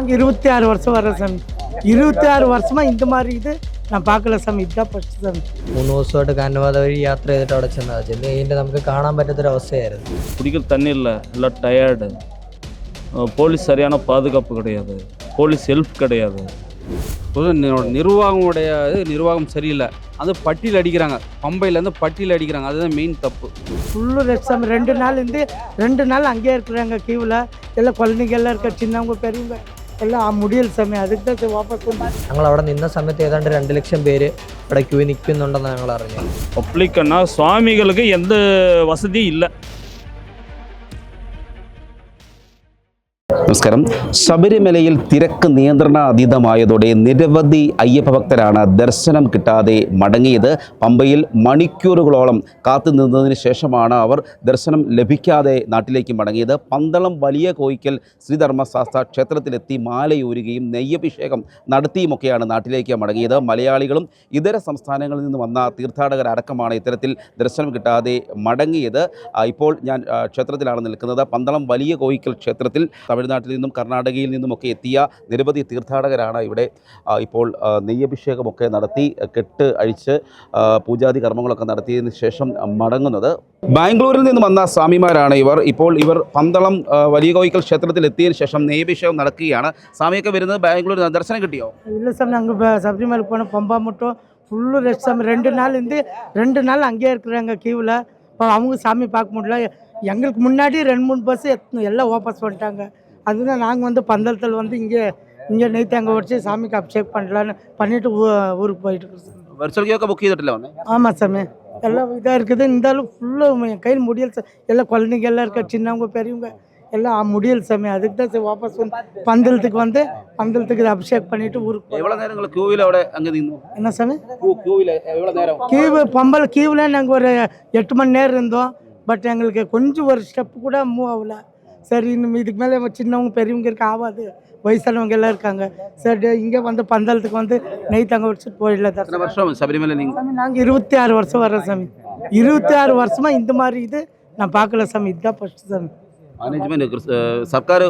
நாங்கள் இருபத்தி ஆறு வருஷம் வரோம் சாமி இருபத்தி ஆறு வருஷமாக இந்த மாதிரி இது நான் பார்க்கல സാമി ഇതാ ഫസ്റ്റ് സാമി മൂന്ന് ദിവസമായിട്ട് കാനവാത വഴി യാത്ര ചെയ്തിട്ട് അവിടെ ചെന്നത് ചെന്ന് കഴിഞ്ഞിട്ട് നമുക്ക് കാണാൻ പറ്റാത്തൊരവസ്ഥയായിരുന്നു குடிக்கிற தண்ணி இல்லை எல்லாம் டயர்டு போலீஸ் சரியான பாதுகாப்பு கிடையாது போலீஸ் ஹெல்ப் கிடையாது பொது நி- நிர்வாகமுடைய இது நிர்வாகம் சரியில்லை அது பட்டியல் அடிக்கிறாங்க பம்பையிலேருந்து பட்டியல் அடிக்கிறாங்க அதுதான் மெயின் தப்பு ஃபுல்லு ரெஸ்ட் சாமி ரெண்டு நாள் இருந்து ரெண்டு நாள் அங்கேயே இருக்கிறாங்க கியூவில் எல்லாம் குழந்தைங்க எல்லாம் இருக்க சின்னவங்க பெரியவங்க ಎಲ್ಲ ആ മുടിയൽ സമയം ಅದಕ್ಕೆ ವಾಪಸ್ ഞങ്ങൾ അവിടെ നിന്ന സമയത്ത് ഏതാണ്ട് രണ്ട് ലക്ഷം പേര് ഇവിടെ ക്യൂ നിൽക്കുന്നുണ്ടെന്ന് ഞങ്ങൾ അറിഞ്ഞു പബ്ലിക് എന്നാൽ സ്വാമികൾക്ക് എന്ത് വസതി ഇല്ല നമസ്കാരം. ശബരിമലയിൽ തിരക്ക് നിയന്ത്രണാതീതമായതോടെ നിരവധി അയ്യപ്പ ഭക്തരാണ് ദർശനം കിട്ടാതെ മടങ്ങിയത്. പമ്പയിൽ മണിക്കൂറുകളോളം കാത്തു നിന്നതിന് ശേഷമാണ് അവർ ദർശനം ലഭിക്കാതെ നാട്ടിലേക്ക് മടങ്ങിയത്. പന്തളം വലിയ കോയിക്കൽ ശ്രീധർമ്മശാസ്ത്ര ക്ഷേത്രത്തിലെത്തി മാലയൂരുകയും നെയ്യഭിഷേകം നടത്തിയുമൊക്കെയാണ് നാട്ടിലേക്ക് മടങ്ങിയത്. മലയാളികളും ഇതര സംസ്ഥാനങ്ങളിൽ നിന്ന് വന്ന തീർത്ഥാടകരടക്കമാണ് ഇത്തരത്തിൽ ദർശനം കിട്ടാതെ മടങ്ങിയത്. ഇപ്പോൾ ഞാൻ ക്ഷേത്രത്തിലാണ് നിൽക്കുന്നത്. പന്തളം വലിയ കോയിക്കൽ ക്ഷേത്രത്തിൽ തമിഴ്നാട്ടിൽ നിന്നും കർണാടകയിൽ നിന്നുമൊക്കെ എത്തിയ നിരവധി തീർത്ഥാടകരാണ് ഇവിടെ ആ, ഇപ്പോൾ ആ, നെയ്യഭിഷേകമൊക്കെ നടത്തി കെട്ട് അഴിച്ച് ആ, പൂജാതി കർമ്മങ്ങളൊക്കെ നടത്തിയതിന് ശേഷം മടങ്ങുന്നത് ബാംഗ്ലൂരിൽ നിന്ന് വന്ന സ്വാമിമാരാണ് ഇവർ ഇപ്പോൾ ഇവർ പന്തളം ആ, വലിയ കോയിക്കൽ ക്ഷേത്രത്തിൽ എത്തിയതിനു ശേഷം നെയ്യഭിഷേകം നടക്കുകയാണ് സ്വാമിയൊക്കെ വരുന്നത് ബാംഗ്ലൂരിൽ നിന്ന് ദർശനം കിട്ടിയോ இல்லை சாமி நாங்கள் சபரிமலை போனோம் பம்பா மட்டும் ஃபுல்லு ரெஸ்ட் சாமி ரெண்டு நாள் இருந்து ரெண்டு நாள் அங்கேயே இருக்கிறாங்க கியூவில் இப்போ அவங்க சாமி பார்க்க முடியல எங்களுக்கு முன்னாடி ரெண்டு மூணு பஸ் எல்லாம் வாபஸ் பண்ணிட்டாங்க அதுதான் நாங்கள் வந்து பந்தளத்தில் வந்து இங்கே இங்கே நெய்த்து அங்கே உடச்சி சாமிக்கு அபிஷேக் பண்ணலான்னு பண்ணிட்டு ஊருக்கு போயிட்டு இருக்கோம் வருஷம் முக்கிய தொட்டில் ஆமாம் சாமி. எல்லாம் இதாக இருக்குது. இருந்தாலும் ஃபுல்லாக என் கையில் முடியல் எல்லாம் குழந்தைங்க எல்லாம் இருக்க சின்னவங்க பெரியவங்க எல்லாம் முடியல சாமி. அதுக்கு தான் சரி வாபஸ் வந்து பந்தளத்துக்கு வந்து பந்தளத்துக்கு அபிஷேக் பண்ணிட்டு ஊருக்கு எவ்வளோ நேரம் எங்களுக்கு கோவிலோட அங்கே என்ன சாமி? கோவில் நேரம்? கீவு பம்பல் கீவில் நாங்கள் ஒரு எட்டு மணி நேரம் இருந்தோம். பட் எங்களுக்கு கொஞ்சம் ஒரு ஸ்டெப் கூட மூவ் ஆகலை. சரி இன்னும் இதுக்கு மேலே சின்னவங்க பெரியவங்க இருக்க ஆகாது வயசானவங்க எல்லாம் இருக்காங்க. சரி இங்கே வந்து பந்தளத்துக்கு வந்து நெய் தங்க வச்சுட்டு போயிடல தான் வருஷம் சபரிமலை நீங்கள் நாங்கள் இருபத்தி ஆறு வருஷம் வரோம் சாமி. இருபத்தி ஆறு வருஷமாக இந்த மாதிரி இது நான் பார்க்கல சாமி. இதுதான் ஃபஸ்ட்டு சாமி. சர்க்கார்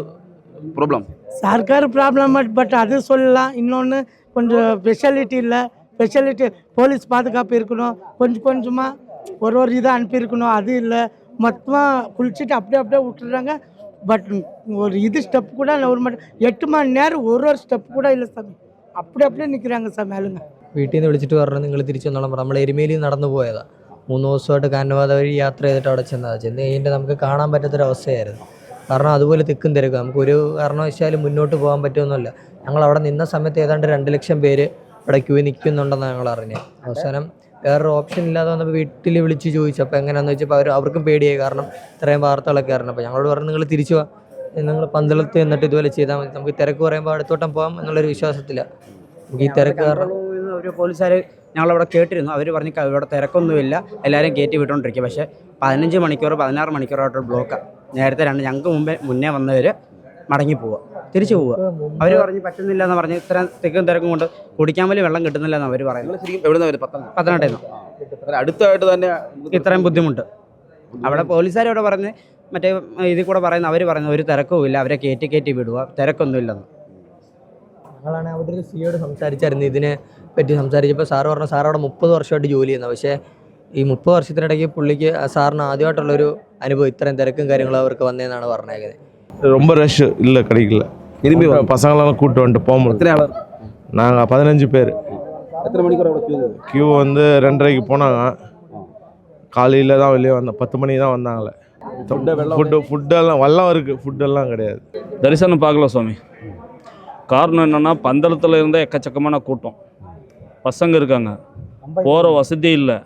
ப்ராப்ளம் சர்க்கார் ப்ராப்ளம் பட் அது சொல்லலாம். இன்னொன்று கொஞ்சம் ஸ்பெஷாலிட்டி இல்லை. ஸ்பெஷாலிட்டி போலீஸ் பாதுகாப்பு இருக்கணும். கொஞ்சம் கொஞ்சமாக ஒரு ஒரு இதாக அனுப்பியிருக்கணும். அது இல்லை. மொத்தமாக குளிச்சுட்டு அப்படியே அப்படியே விட்டுறாங்க பட் ஒரு இது ஸ்டெப் கூட இல்லை ஒரு மணி எட்டு மணி நேரம் ஒரு ஒரு ஸ்டெப் கூட இல்லை சாமி அப்படி அப்படியே நிற்கிறாங்க சாமி ஆளுங்க വീട്ടിൽ നിന്ന് വിളിച്ചിട്ട് പറഞ്ഞു നിങ്ങൾ തിരിച്ചു വന്നോളാം പറഞ്ഞു നമ്മൾ എരുമേലി നടന്നു പോയതാണ് മൂന്ന് ദിവസമായിട്ട് കാനവാത വഴി യാത്ര ചെയ്തിട്ട് അവിടെ ചെന്നത് ചെന്ന് കഴിഞ്ഞിട്ട് നമുക്ക് കാണാൻ പറ്റാത്തൊരവസ്ഥയായിരുന്നു കാരണം അതുപോലെ തിക്കും തിരക്കും നമുക്ക് ഒരു കാരണവശാലും മുന്നോട്ട് പോകാൻ പറ്റുമെന്നല്ല ഞങ്ങൾ അവിടെ നിന്ന സമയത്ത് ഏതാണ്ട് രണ്ട് ലക്ഷം പേര് ഇവിടെ ക്യൂ നിൽക്കുന്നുണ്ടെന്ന് ഞങ്ങൾ അറിഞ്ഞത് അവസാനം വേറൊരു ഓപ്ഷൻ ഇല്ലാതെ വന്നപ്പോൾ വീട്ടിൽ വിളിച്ച് ചോദിച്ചു. അപ്പോൾ എങ്ങനെയാണെന്ന് വെച്ചപ്പോൾ അവർ അവർക്കും പേടിയായി. കാരണം ഇത്രയും വാർത്തകളൊക്കെ ആയിരുന്നു അപ്പോൾ ഞങ്ങളോട് പറഞ്ഞു നിങ്ങൾ തിരിച്ചു വാ. നിങ്ങൾ പന്തളത്ത് എന്നിട്ട് ഇതുപോലെ ചെയ്താൽ മതി. നമുക്ക് തിരക്ക് പറയുമ്പോൾ അടുത്തോട്ടം പോകാം എന്നുള്ളൊരു വിശ്വാസത്തില്ല നമുക്ക് ഈ തിരക്ക് കാരണം ഒരു പോലീസുകാർ ഞങ്ങളവിടെ കേട്ടിരുന്നു. അവർ പറഞ്ഞു ഇവിടെ തിരക്കൊന്നുമില്ല. എല്ലാവരും കയറ്റി വിട്ടുകൊണ്ടിരിക്കുക പക്ഷേ പതിനഞ്ച് മണിക്കൂർ പതിനാറ് മണിക്കൂറായിട്ട് ബ്ലോക്കാണ് നേരത്തെ രണ്ട് ഞങ്ങൾക്ക് മുമ്പേ മുന്നേ വന്നവർ മടങ്ങി പോവുക തിരിച്ചു പോവുക അവർ പറഞ്ഞ് പറ്റുന്നില്ല എന്ന് പറഞ്ഞ് ഇത്ര തിക്കും തിരക്കും കൊണ്ട് കുടിക്കാൻ പോലും വെള്ളം കിട്ടുന്നില്ല എന്ന് അവർ പറയുന്നത് നിങ്ങൾ ശരിക്കും എവിടെ നിന്ന് വരും പത്തനം പത്തനംതിട്ടയിൽ നിന്ന് അടുത്തായിട്ട് തന്നെ ഇത്രയും ബുദ്ധിമുട്ട് അവിടെ പോലീസുകാർ ഇവിടെ പറഞ്ഞ് മറ്റേ ഇതിൽ കൂടെ പറയുന്ന അവർ പറയുന്നത് ഒരു തിരക്കും ഇല്ല അവരെ കയറ്റി കയറ്റി വിടുക തിരക്കൊന്നും ഇല്ലെന്ന് ഞങ്ങളാണ് അവിടെ ഒരു സിയോട് സംസാരിച്ചായിരുന്നു ഇതിനെ പറ്റി സംസാരിച്ചപ്പോൾ സാറ് പറഞ്ഞു സാർ അവിടെ മുപ്പത് വർഷമായിട്ട് ജോലി ചെയ്യുന്നത് പക്ഷേ ഈ മുപ്പത് വർഷത്തിനിടയ്ക്ക് പുള്ളിക്ക് ആ സാറിന് ആദ്യമായിട്ടുള്ളൊരു അനുഭവം ഇത്രയും തിരക്കും കാര്യങ്ങളും അവർക്ക് വന്നതെന്നാണ് പറഞ്ഞേക്കുന്നത് ரொம்ப ரஷ் இல்லை கிடைக்கல திரும்பி பசங்களெல்லாம் கூப்பிட்டு வந்துட்டு போக முடியும் நாங்கள் பதினஞ்சு பேர். எத்தனை மணிக்கு வர கியூ வந்து ரெண்டரைக்கு போனாங்க. காலையில் தான் வெளியே வந்தோம். பத்து மணிக்கு தான் வந்தாங்களே ஃபுட்டு ஃபுட்டெல்லாம் வல்லம் இருக்குது ஃபுட்டெல்லாம் கிடையாது. தரிசனம் பார்க்கல சுவாமி. காரணம் என்னென்னா பந்தளத்தில் இருந்தால் எக்கச்சக்கமான கூட்டம். பசங்க இருக்காங்க. போகிற வசதி இல்லை.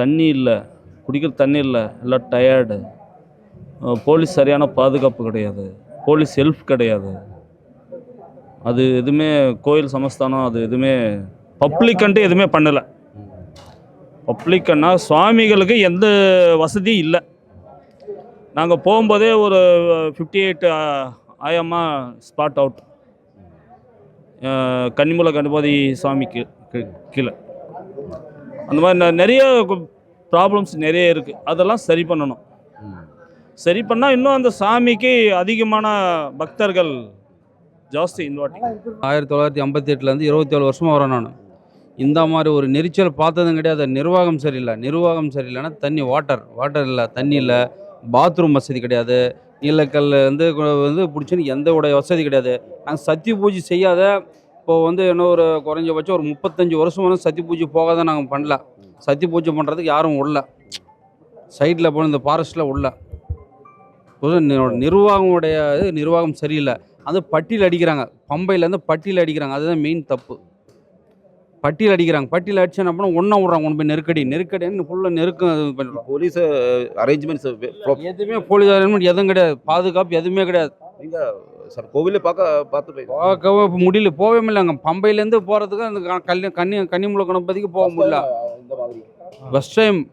தண்ணி இல்லை. குடிக்கிற தண்ணி இல்லை. எல்லாம் டயர்டு போலீஸ் சரியான பாதுகாப்பு கிடையாது. போலீஸ் செல்ஃப் கிடையாது. அது எதுவுமே கோயில் சமஸ்தானம் அது எதுவுமே பப்ளிக்கன்ட்டு எதுவுமே பண்ணலை. பப்ளிக்கன்னா சுவாமிகளுக்கு எந்த வசதியும் இல்லை. நாங்கள் போகும்போதே ஒரு ஃபிஃப்டி எயிட் ஆயம்மா ஸ்பாட் அவுட் கன்னிமூல கணபதி சுவாமிக்கு கீ- கீழே. அந்த மாதிரி நிறைய ப்ராப்ளம்ஸ் நிறைய இருக்குது அதெல்லாம் சரி பண்ணணும். சரி பண்ணால் இன்னும் அந்த சாமிக்கு அதிகமான பக்தர்கள் ஜாஸ்தி இந்த ஆயிரத்தி தொள்ளாயிரத்தி ஐம்பத்தி எட்டுலேருந்து இருபத்தேழு வருஷமாக வரேன் நான். இந்த மாதிரி ஒரு நெரிச்சல் பார்த்ததும் கிடையாது. நிர்வாகம் சரியில்லை. நிர்வாகம் சரியில்லைன்னா தண்ணி வாட்டர் வாட்டர் இல்லை தண்ணி இல்லை. பாத்ரூம் வசதி கிடையாது. நீலக்கல் வந்து வந்து பிடிச்சின்னு எந்த உடைய வசதி கிடையாது. நாங்கள் சத்தி பூஜை செய்யாத இப்போது வந்து என்ன ஒரு குறைஞ்சபட்சம் ஒரு முப்பத்தஞ்சு வருஷம் வரும் சத்தி பூஜை போகாத நாங்கள் பண்ணல. சத்தி பூஜை பண்ணுறதுக்கு யாரும் விடல சைட்டில் போன இந்த ஃபாரஸ்ட்டில் விடல நிர்வாகமுடைய இது நிர்வாகம் சரியில்லை. அது பட்டியல் அடிக்கிறாங்க. பம்பையிலேருந்து பட்டியல் அடிக்கிறாங்க. அதுதான் மெயின் தப்பு. பட்டியல் அடிக்கிறாங்க. பட்டியல் அடிச்சு என்ன பண்ண ஒன்றா விட்றாங்க. கொண்டு போய் நெருக்கடி. நெருக்கடின்னு ஃபுல்லாக நெருக்கம் பண்ணுறோம் போலீஸ் அரேஞ்ச்மெண்ட்ஸ் எதுவுமே போலீஸ் அரேஞ்ச்மெண்ட் எதுவும் கிடையாது. பாதுகாப்பு எதுவுமே கிடையாது. சார் கோவிலில் பார்க்க பார்த்து போய் பார்க்கவே முடியல. போகவே முடியலங்க பம்பையிலேருந்து போகிறதுக்கு அந்த க- கல்லி கன்னி கன்னிமுள்ள கணபதிக்கு போக முடியல. First time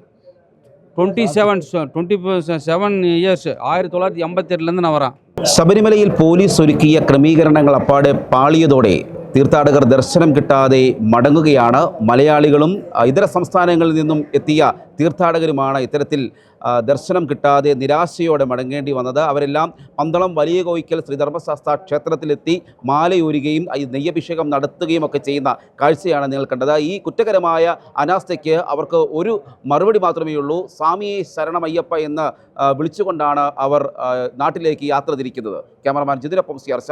twenty seven twenty seven years ஆயிரத்தி தொள்ளாயிரத்தி எண்பத்தெட்டுலேருந்து நான் வரேன் ശബരിമലയിൽ പോലീസ് ഒരുക്കിയ ക്രമീകരണങ്ങൾ അപ്പാടെ പാളിയതോടെ തീർത്ഥാടകർ ദർശനം കിട്ടാതെ മടങ്ങുകയാണ്. മലയാളികളും ഇതര സംസ്ഥാനങ്ങളിൽ നിന്നും എത്തിയ തീർത്ഥാടകരുമാണ് ഇത്തരത്തിൽ ദർശനം കിട്ടാതെ നിരാശയോടെ മടങ്ങേണ്ടി വന്നത്. അവരെല്ലാം പന്തളം വലിയ കോയിക്കൽ ശ്രീധർമ്മശാസ്ത്ര ക്ഷേത്രത്തിലെത്തി മാലയൂരുകയും നെയ്യഭിഷേകം നടത്തുകയും ഒക്കെ ചെയ്യുന്ന കാഴ്ചയാണ് നിങ്ങൾ കണ്ടത്. ഈ കുറ്റകരമായ അനാസ്ഥയ്ക്ക് അവർക്ക് ഒരു മറുപടി മാത്രമേ ഉള്ളൂ. സ്വാമിയെ ശരണമയ്യപ്പ എന്ന് വിളിച്ചുകൊണ്ടാണ് അവർ നാട്ടിലേക്ക് യാത്ര തിരിക്കുന്നത്. ക്യാമറമാൻ ജിതിനൊപ്പം സി ആർ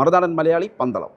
മറുനാടൻ മലയാളി പന്തളം.